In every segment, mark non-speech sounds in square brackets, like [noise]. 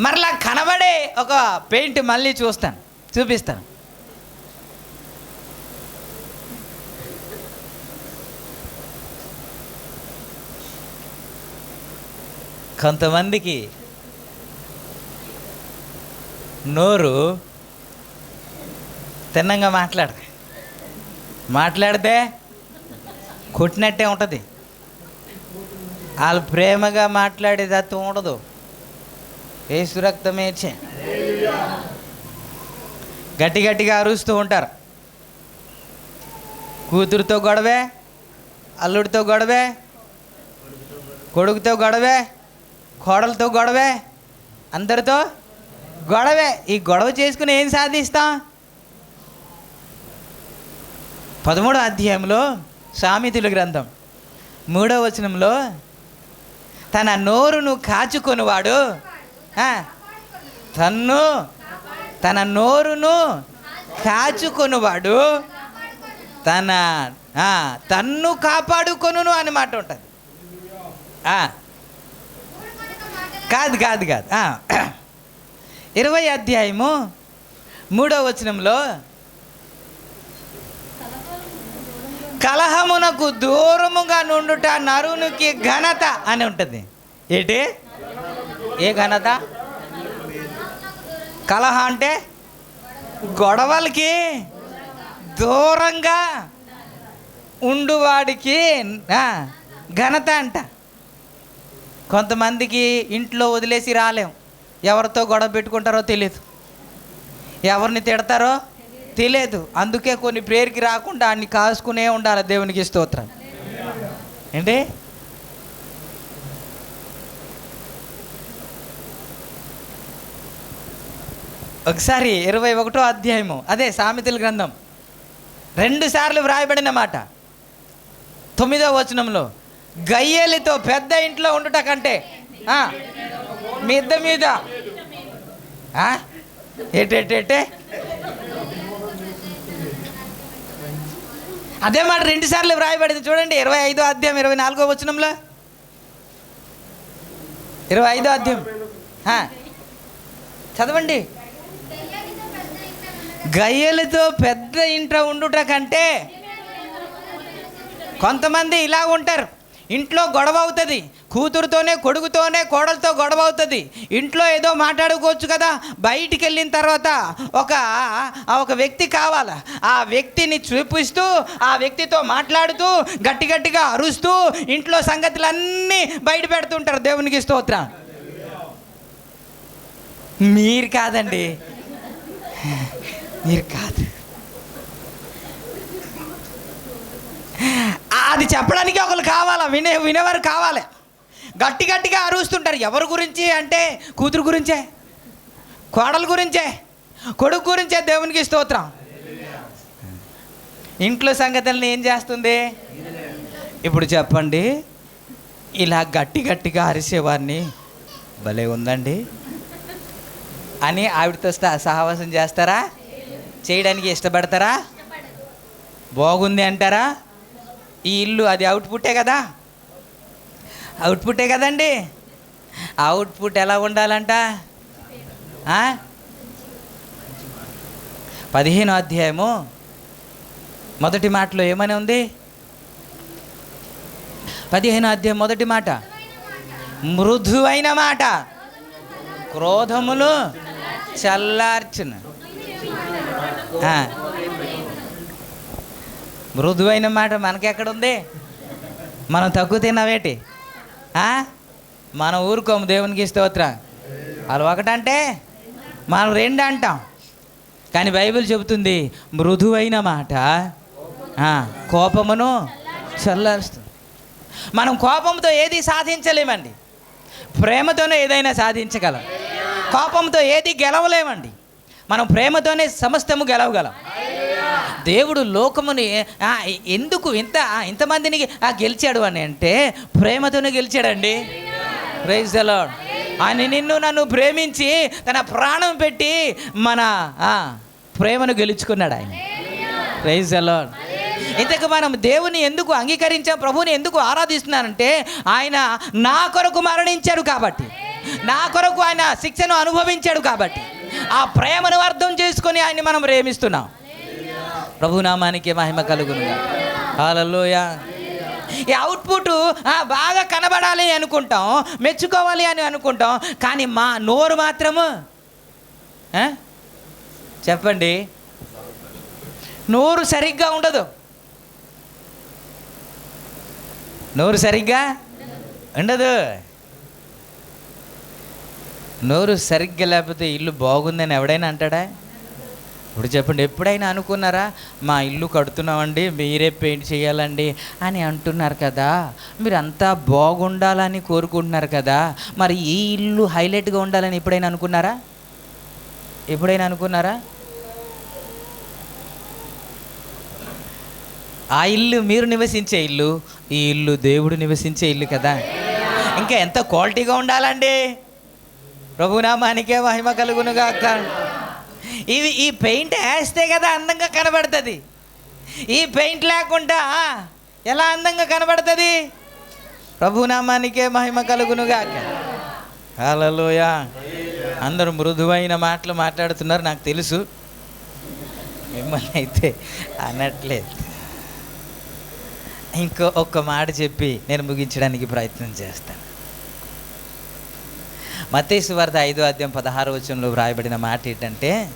మరలా కనబడే ఒక పెయింట్ మళ్ళీ చూస్తాను చూపిస్తాను. కొంతమందికి నోరు తిన్నంగా మాట్లాడదు. మాట్లాడితే కొట్టినట్టే ఉంటుంది. వాళ్ళు ప్రేమగా మాట్లాడే తత్వం ఉండదు. ఏసు రక్తమే గట్టి గట్టిగా అరుస్తూ ఉంటారు. కూతురుతో గొడవే అల్లుడితో గొడవే కొడుకుతో గొడవే కోడలతో గొడవే అందరితో గొడవే. ఈ గొడవ చేసుకుని ఏం సాధిస్తాం? పదమూడో అధ్యాయంలో సామెతల గ్రంథం. మూడో వచనంలో తన నోరును కాచుకొనివాడు. తన్ను తన నోరును కాచుకొనివాడు. తన తన్ను కాపాడుకొనును అని మాట ఉంటుంది. కాదు కాదు కాదు. [clears throat] ఇరవై అధ్యాయము మూడో వచనంలో కలహమునకు దూరముగా నుండుట నరునికి ఘనత అని ఉంటుంది. ఏంటి? ఏ ఘనత? కలహ అంటే గొడవలకి దూరంగా ఉండువాడికి ఘనత అంట. కొంతమందికి ఇంట్లో వదిలేసి రాలేం. ఎవరితో గొడవ పెట్టుకుంటారో తెలియదు ఎవరిని తిడతారో తెలియదు అందుకే కొన్ని ప్రేరుకి రాకుండా అన్ని కాసుకునే ఉండాలి దేవునికి స్తోత్రం. ఏంటి? ఒకసారి ఇరవై ఒకటో అధ్యాయము. అదే సామెతల గ్రంథం. రెండు సార్లు వ్రాయబడిన మాట. తొమ్మిదో వచనంలో గయ్యేలితో పెద్ద ఇంట్లో ఉండుట కంటే మిద్ద మీద. ఏటేటేటే? అదే మాట రెండు సార్లు వ్రాయబడింది. చూడండి ఇరవై ఐదో అధ్యాయం ఇరవై నాలుగో వచనంలో. ఇరవై ఐదో అధ్యాయం. చదవండి. గయ్యలతో పెద్ద ఇంట్లో ఉండుట కంటే కొంతమంది ఇలా ఉంటారు. ఇంట్లో గొడవ అవుతుంది. కూతురుతోనే కొడుకుతోనే కోడలతో గొడవ అవుతుంది. ఇంట్లో ఏదో మాట్లాడుకోవచ్చు కదా బయటికి వెళ్ళిన తర్వాత ఒక ఒక వ్యక్తి కావాలి? ఆ వ్యక్తిని చూపిస్తూ ఆ వ్యక్తితో మాట్లాడుతూ గట్టి గట్టిగా అరుస్తూ ఇంట్లో సంగతులన్నీ బయట పెడుతుంటారు దేవునికి స్తోత్ర. మీరు కాదండి. మీరు కాదు. అది చెప్పడానికి ఒకరు కావాలా? వినే వినేవారు కావాలి. గట్టి గట్టిగా అరుస్తుంటారు. ఎవరి గురించి అంటే కూతురు గురించే? కోడల గురించే? కొడుకు గురించే దేవునికి స్తోత్రం. ఇంట్లో సంగతులను ఏం చేస్తుంది? ఇప్పుడు చెప్పండి. ఇలా గట్టి గట్టిగా అరిసేవారిని భలే ఉందండి. అని ఆవిడతో సహవాసం చేస్తారా? చేయడానికి ఇష్టపడతారా? బాగుంది అంటారా? ఈ ఇల్లు అది అవుట్పుట్టే కదా? అవుట్పుట్టే కదండి? అవుట్పుట్ ఎలా ఉండాలంట? పదిహేను అధ్యాయము. మొదటి మాటలో ఏమని ఉంది? పదిహేను అధ్యాయం మొదటి మాట. మృదువైన మాట. క్రోధములు చల్లార్చును. మృదువైన మాట మనకెక్కడుంది? మనం తక్కువ తిన్నావేటి? మనం ఊరుకోము దేవునికి స్తోత్రం. వాళ్ళు ఒకటంటే మనం రెండు అంటాం. కానీ బైబిల్ చెబుతుంది మృదువైన మాట కోపమును చల్లారుస్తుంది. మనం కోపంతో ఏది సాధించలేమండి. ప్రేమతోనే ఏదైనా సాధించగలం. కోపంతో ఏది గెలవలేమండి. మనం ప్రేమతోనే సమస్తము గెలవగలం. దేవుడు లోకముని ఎందుకు ఇంత ఇంతమందిని గెలిచాడు అని అంటే ప్రేమతోనే గెలిచాడండి. ప్రైజ్ ద ఆయన నిన్ను నన్ను ప్రేమించి తన ప్రాణం పెట్టి మన ప్రేమను గెలుచుకున్నాడు ఆయన. ప్రైజ్ ద ఇంతకు మనం దేవుని ఎందుకు అంగీకరించాం ప్రభుని ఎందుకు ఆరాధిస్తున్నానంటే ఆయన నా కొరకు మరణించాడు కాబట్టి. నా కొరకు ఆయన శిక్షను అనుభవించాడు కాబట్టి. ఆ ప్రేమను అర్థం చేసుకొని ఆయన్ని మనం ప్రేమిస్తున్నాం. ప్రభునామానికి మహిమ కలుగును హాలలోయ ఈ అవుట్పుట్ బాగా కనబడాలి అనుకుంటాం మెచ్చుకోవాలి అని అనుకుంటాం కానీ మా నోరు మాత్రము చెప్పండి. నోరు సరిగ్గా ఉండదు. నోరు సరిగ్గా ఉండదు. నోరు సరిగ్గా లేకపోతే ఇల్లు బాగుందని ఎవడైనా అంటాడా? ఇప్పుడు చెప్పండి ఎప్పుడైనా అనుకున్నారా మా ఇల్లు కడుతున్నామండి మీరే పెయింట్ చేయాలండి అని అంటున్నారు కదా. మీరు అంతా బాగుండాలని కోరుకుంటున్నారు కదా. మరి ఈ ఇల్లు హైలైట్గా ఉండాలని ఎప్పుడైనా అనుకున్నారా? ఎప్పుడైనా అనుకున్నారా? ఆ ఇల్లు మీరు నివసించే ఇల్లు ఈ ఇల్లు దేవుడు నివసించే ఇల్లు కదా. ఇంకా ఎంత క్వాలిటీగా ఉండాలండి? ప్రభునామానికే మహిమ కలుగునుగా అక్క ఇది ఈ పెయింట్ వేస్తే కదా అందంగా కనబడుతుంది. ఈ పెయింట్ లేకుండా ఎలా అందంగా కనబడుతుంది? ప్రభునామానికే మహిమ కలుగునుగా అక్క అందరూ మృదువైన మాటలు మాట్లాడుతున్నారు నాకు తెలుసు. మిమ్మల్ని అయితే అనట్లేదు. ఇంకో ఒక్క మాట చెప్పి నేను ముగించడానికి ప్రయత్నం చేస్తాను. మతేశ్వర్ధ ఐదో అధ్యాయం పదహారు వచనంలో వ్రాయబడిన మాట ఏంటంటే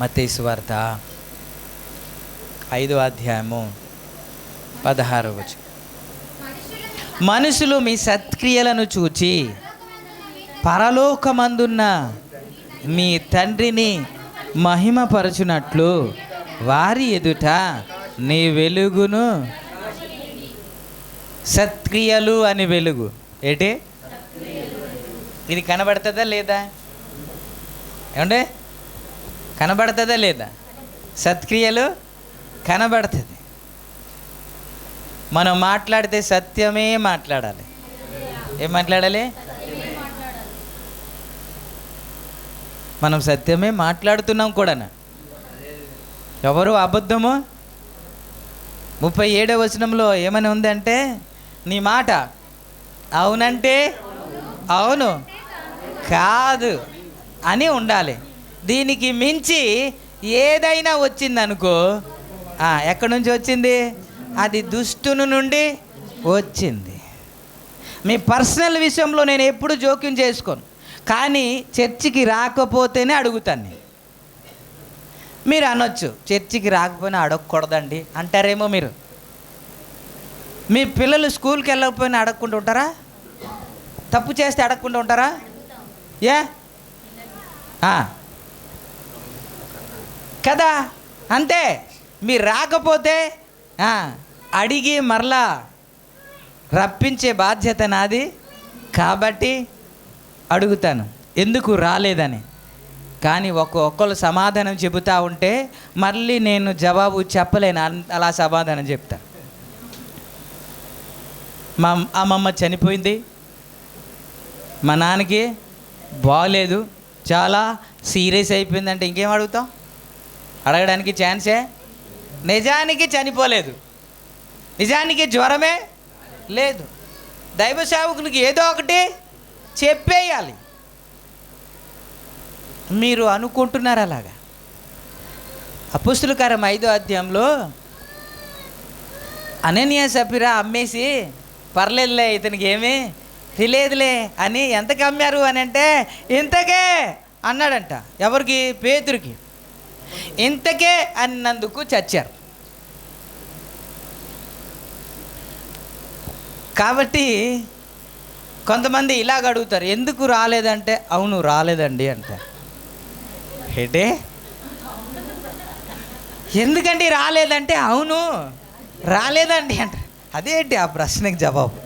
మతేసు వార్త ఐదో అధ్యాయము పదహారు వచనం. మనుషులు మీ సత్క్రియలను చూచి పరలోకమందున్న మీ తండ్రిని మహిమపరచునట్లు వారి ఎదుట నీ వెలుగును సత్క్రియలు అని వెలుగు. ఏంటి? ఇది కనబడుతుందా లేదా? ఏమండే? కనబడుతుందా లేదా? సత్క్రియలు కనబడుతుంది. మనం మాట్లాడితే సత్యమే మాట్లాడాలి. ఏం మాట్లాడాలి? మనం సత్యమే మాట్లాడుతున్నాం కూడా ఎవరు అబద్ధము? ముప్పై ఏడవ వచనంలో ఏమని ఉందంటే నీ మాట అవునంటే అవును కాదు అని ఉండాలి. దీనికి మించి ఏదైనా వచ్చిందనుకో అనుకో ఎక్కడి నుంచి వచ్చింది? అది దుష్టుని నుండి వచ్చింది. మీ పర్సనల్ విషయంలో నేను ఎప్పుడు జోక్యం చేసుకోను. కానీ చర్చికి రాకపోతేనే అడుగుతాను నేను. మీరు అనొచ్చు చర్చికి రాకపోయినా అడగకూడదండి అంటారేమో మీరు. మీ పిల్లలు స్కూల్కి వెళ్ళకపోయినా అడగకుండా ఉంటారా? తప్పు చేస్తే అడగకుండా ఉంటారా? ఏ? కదా? అంతే. మీరు రాకపోతే అడిగి మరలా రప్పించే బాధ్యత నాది. కాబట్టి అడుగుతాను. ఎందుకు రాలేదని. కానీ ఒక్కొక్కరు సమాధానం చెబుతా ఉంటే మళ్ళీ నేను జవాబు చెప్పలేను. అన్- అలా సమాధానం చెప్తా. మా అమ్మమ్మ చనిపోయింది. మా నాన్నకి బాగలేదు చాలా సీరియస్ అయిపోయిందంటే ఇంకేం అడుగుతాం? అడగడానికి ఛాన్సే? నిజానికి చనిపోలేదు. నిజానికి జ్వరమే లేదు. దైవ సేవకునికి ఏదో ఒకటి చెప్పేయాలి. మీరు అనుకుంటున్నారు అలాగా? అపుస్తులకరం ఐదో అధ్యాయంలో అనన్య సపిరా అమ్మేసి పర్లేదులే ఇతనికి ఏమీ తెలియదులే అని ఎంతకి అమ్మారు అని అంటే ఇంతకే అన్నాడంట ఎవరికి? పేతురికి. ఇంతకే అన్నందుకు చచ్చారు. కాబట్టి కొంతమంది ఇలాగ అడుగుతారు ఎందుకు రాలేదంటే? అవును రాలేదండి అంట హెడే? ఎందుకండి రాలేదంటే? అవును రాలేదండి అంట అదేంటి ఆ ప్రశ్నకి జవాబు?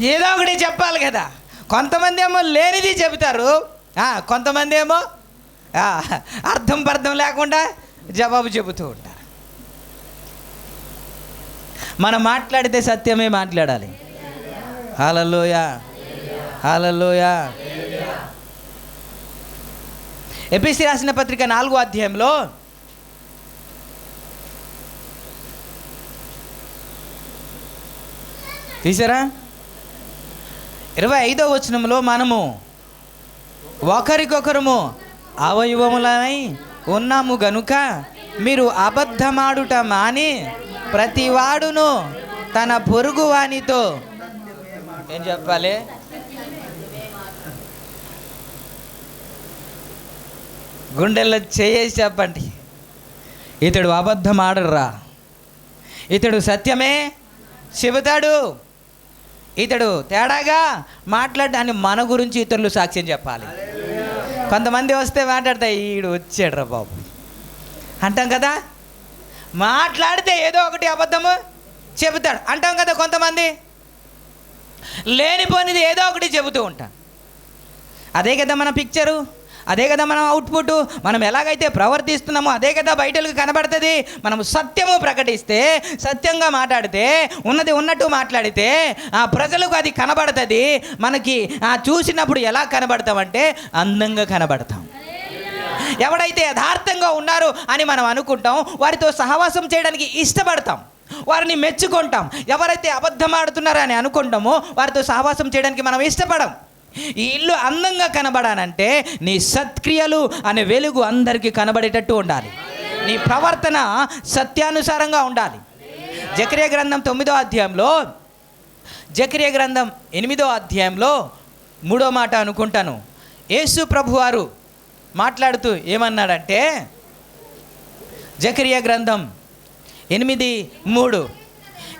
ఏదో ఒకటి చెప్పాలి కదా. కొంతమంది ఏమో లేనిది చెబుతారు. కొంతమంది ఏమో అర్థం పర్థం లేకుండా జవాబు చెబుతూ ఉంటారు. మనం మాట్లాడితే సత్యమే మాట్లాడాలి. హాలలోయ హాలలోయ. ఎపిసి రాసిన పత్రిక నాలుగో అధ్యాయంలో తీసారా? ఇరవై ఐదో వచనంలో మనము ఒకరికొకరము అవయవములై ఉన్నాము గనుక మీరు అబద్ధమాడుట మాని ప్రతివాడును తన పొరుగు వానితో ఏం చెప్పాలి? గుండెల్లో చేసి చెప్పండి. ఇతడు అబద్ధం ఆడర్రా ఇతడు సత్యమే చెబుతాడు. ఇతడు తేడాగా మాట్లాడడాన్ని మన గురించి ఇతరులు సాక్ష్యం చెప్పాలి. కొంతమంది వస్తే మాట్లాడతాయి ఈడు వచ్చాడు రా బాబు. అంటాం కదా? మాట్లాడితే ఏదో ఒకటి అబద్ధము చెబుతాడు. అంటాం కదా కొంతమంది? లేనిపోనిది ఏదో ఒకటి చెబుతూ ఉంటాం. అదే కదా మన పిక్చరు అదే కదా మనం అవుట్పుట్ మనం ఎలాగైతే ప్రవర్తిస్తున్నామో అదే కదా బయటకు కనబడుతుంది. మనం సత్యము ప్రకటిస్తే సత్యంగా మాట్లాడితే ఉన్నది ఉన్నట్టు మాట్లాడితే ఆ ప్రజలకు అది కనబడుతుంది. మనకి ఆ చూసినప్పుడు ఎలా కనబడతామంటే అందంగా కనబడతాం. ఎవడైతే యథార్థంగా ఉన్నారు అని మనం అనుకుంటాం వారితో సహవాసం చేయడానికి ఇష్టపడతాం. వారిని మెచ్చుకుంటాం. ఎవరైతే అబద్ధం అని అనుకుంటామో వారితో సహవాసం చేయడానికి మనం ఇష్టపడం. ఈ ఇల్లు అందంగా కనబడానంటే నీ సత్క్రియలు అనే వెలుగు అందరికీ కనబడేటట్టు ఉండాలి. నీ ప్రవర్తన సత్యానుసారంగా ఉండాలి. జక్రియ గ్రంథం తొమ్మిదో అధ్యాయంలో జక్రియ గ్రంథం ఎనిమిదో అధ్యాయంలో మూడో మాట అనుకుంటాను. యేసు ప్రభువారు మాట్లాడుతూ ఏమన్నాడంటే జకరియా గ్రంథం ఎనిమిది మూడు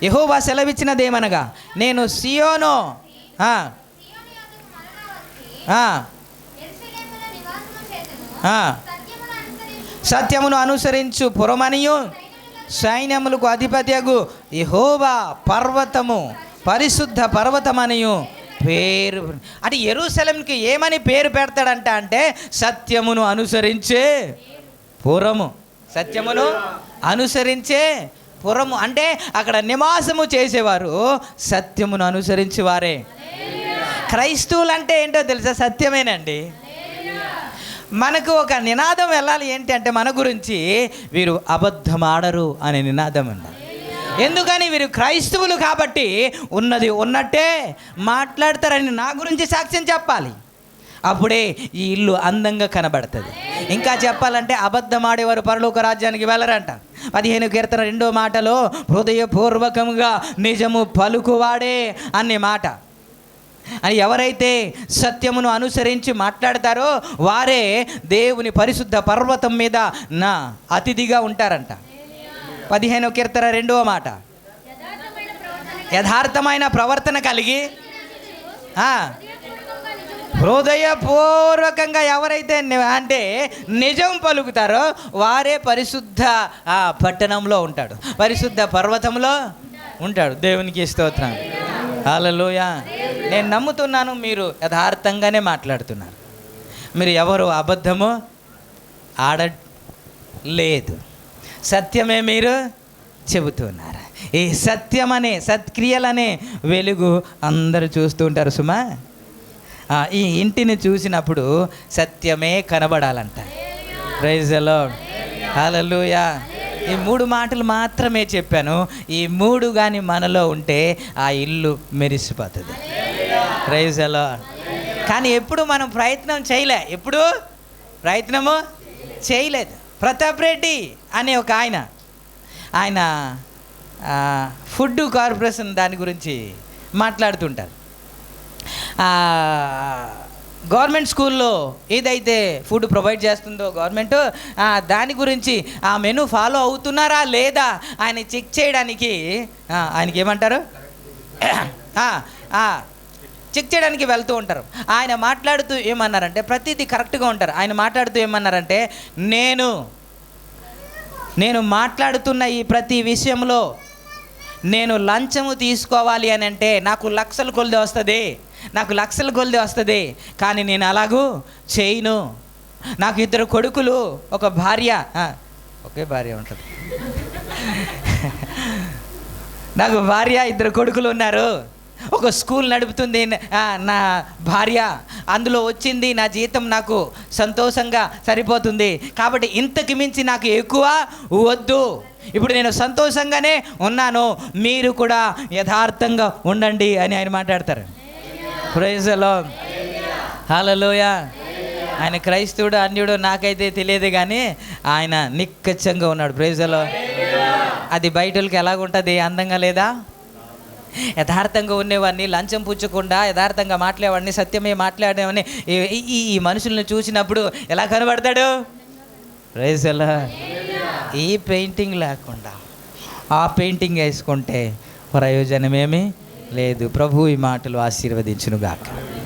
యహోవా సెలవిచ్చినదేమనగా నేను సియోనో సత్యమును అనుసరించు పురమనియు సైన్యములకు అధిపత్యగు యహోవా పర్వతము పరిశుద్ధ పర్వతమనియు పేరు. అంటే ఎరుసలంకి ఏమని పేరు పెడతాడంట అంటే సత్యమును అనుసరించే పురము. సత్యమును అనుసరించే పురము. అంటే అక్కడ నివాసము చేసేవారు సత్యమును అనుసరించే వారే క్రైస్తవులు అంటే ఏంటో తెలుసా? సత్యమేనండి. మనకు ఒక నినాదం వెళ్ళాలి ఏంటి అంటే మన గురించి వీరు అబద్ధం ఆడరు అనే నినాదం ఉండాలి ఎందుకని? వీరు క్రైస్తవులు కాబట్టి ఉన్నది ఉన్నట్టే మాట్లాడతారని నా గురించి సాక్ష్యం చెప్పాలి. అప్పుడే ఈ ఇల్లు అందంగా కనబడుతుంది. ఇంకా చెప్పాలంటే అబద్ధం ఆడేవారు పరలోక రాజ్యానికి వెళ్ళరంట. పదిహేను కీర్తన రెండో మాటలో హృదయపూర్వకంగా నిజము పలుకువాడే అనే మాట. అని ఎవరైతే సత్యమును అనుసరించి మాట్లాడతారో వారే దేవుని పరిశుద్ధ పర్వతం మీద నా అతిథిగా ఉంటారంట. పదిహేను కీర్తన రెండవ మాట. యథార్థమైన ప్రవర్తన కలిగి హృదయపూర్వకంగా ఎవరైతే అంటే నిజం పలుకుతారో వారే పరిశుద్ధ ఆ, పట్టణంలో ఉంటాడు. పరిశుద్ధ పర్వతంలో ఉంటాడు. దేవునికి స్తోత్రం. హల్లెలూయ. నేను నమ్ముతున్నాను మీరు యథార్థంగానే మాట్లాడుతున్నారు. మీరు ఎవరు అబద్ధము ఆడ లేదు సత్యమే మీరు చెబుతున్నారు. ఈ సత్యమనే సత్క్రియలనే వెలుగు అందరూ చూస్తూ ఉంటారు సుమా. ఈ ఇంటిని చూసినప్పుడు సత్యమే కనబడాలంట. ప్రైజలో హల్లెలూయా ఈ మూడు మాటలు మాత్రమే చెప్పాను. ఈ మూడు కానీ మనలో ఉంటే ఆ ఇల్లు మెరిసిపోతుంది. ప్రైజలో కానీ ఎప్పుడు మనం ప్రయత్నం చేయలే. ఎప్పుడు? ప్రయత్నము చేయలేదు. ప్రతాప్ రెడ్డి అనే ఒక ఆయన. ఆయన ఫుడ్ కార్పొరేషన్ దాని గురించి మాట్లాడుతుంటారు. గవర్నమెంట్ స్కూల్లో ఏదైతే ఫుడ్ ప్రొవైడ్ చేస్తుందో గవర్నమెంట్ దాని గురించి ఆ మెను ఫాలో అవుతున్నారా లేదా ఆయన చెక్ చేయడానికి ఆయనకి ఏమంటారు? చెక్ చేయడానికి వెళ్తూ ఉంటారు. ఆయన మాట్లాడుతూ ఏమన్నారంటే ప్రతిదీ కరెక్ట్గా ఉంటారు. ఆయన మాట్లాడుతూ ఏమన్నారంటే నేను నేను మాట్లాడుతున్న ఈ ప్రతి విషయంలో నేను లంచము తీసుకోవాలి అని అంటే నాకు లక్షల కొలిది వస్తుంది. నాకు లక్షల కొలిది వస్తుంది. కానీ నేను అలాగూ చేయను. నాకు ఇద్దరు కొడుకులు ఒక భార్య ఒకే భార్య ఉంటుంది. నాకు భార్య ఇద్దరు కొడుకులు ఉన్నారు. ఒక స్కూల్ నడుపుతుంది నా భార్య. అందులో వచ్చింది నా జీతం నాకు సంతోషంగా సరిపోతుంది. కాబట్టి ఇంతకు మించి నాకు ఎక్కువ వద్దు. ఇప్పుడు నేను సంతోషంగానే ఉన్నాను. మీరు కూడా యథార్థంగా ఉండండి అని ఆయన మాట్లాడతారు. ప్రైజ్లో హలోయ ఆయన క్రైస్తవుడు అన్యుడు నాకైతే తెలియదు కానీ ఆయన నిక్కచ్చంగా ఉన్నాడు. ప్రైజ్లో అది బయటలకి ఎలాగుంటుంది? అందంగా లేదా? యథార్థంగా ఉండేవాడిని లంచం పుచ్చకుండా యథార్థంగా మాట్లాడేవాడిని సత్యమే మాట్లాడేవాడిని. ఈ- ఈ మనుషులను మనుషుల్ని చూసినప్పుడు ఎలా కనబడతాడు? రైజలా ఈ పెయింటింగ్ లేకుండా ఆ పెయింటింగ్ వేసుకుంటే ప్రయోజనమేమీ లేదు. ప్రభు ఈ మాటలు ఆశీర్వదించునుగాక.